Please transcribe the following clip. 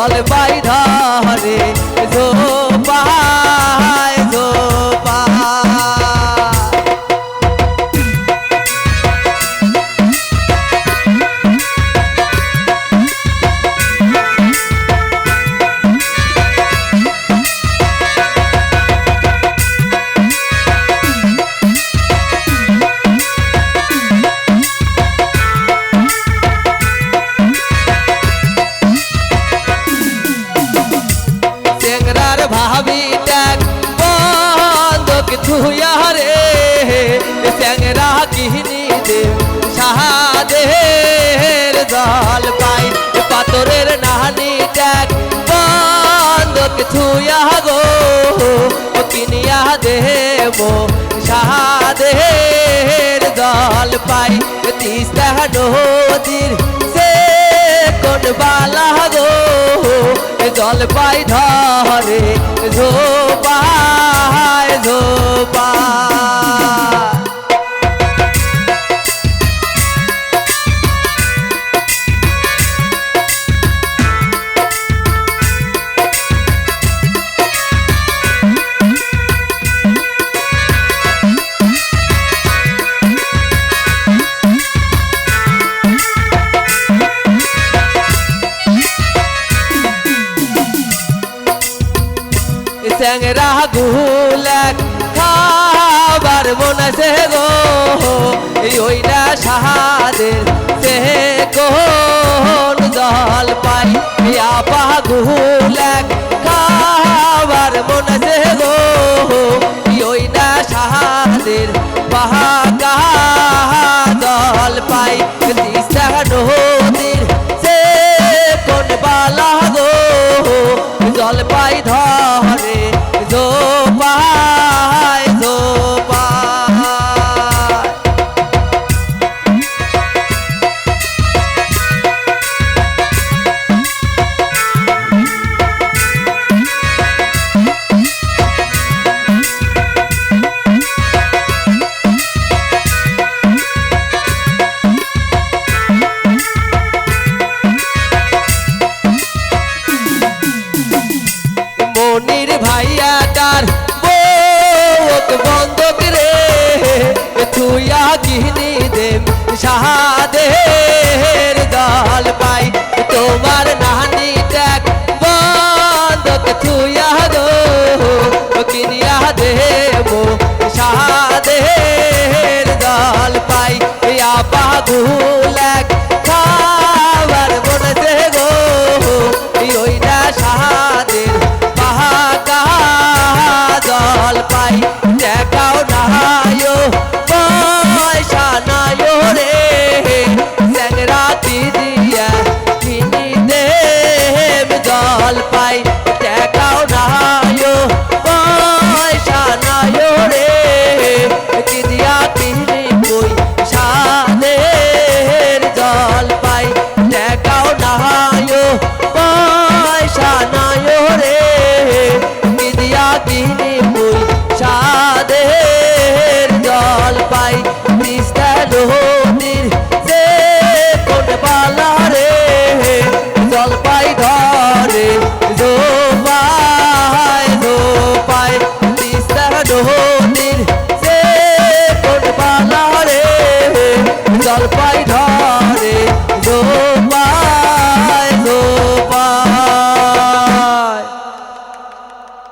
জল বাইধারে হবি ট্যাগ বন্ধক ধুয়া রে ট্যাংরা কিনি দে সাহাদের জল পাই, পাথরের নাহানি ট্যাগ বন্ধক ধুয়া গো, কিনিয়া দেব সাহাদের জল পাই, তিস্তা নদীর সে কোন বালা গো, জল পাই ধরে। চ্যাংরা গুলাক খাবার বনাছে গো। ওইটা সাহাদের সে কোন দল পাই। আপা গুলাক খাবার বনাছে গো। ওইটা সাহাদের পাহাড় Yeah.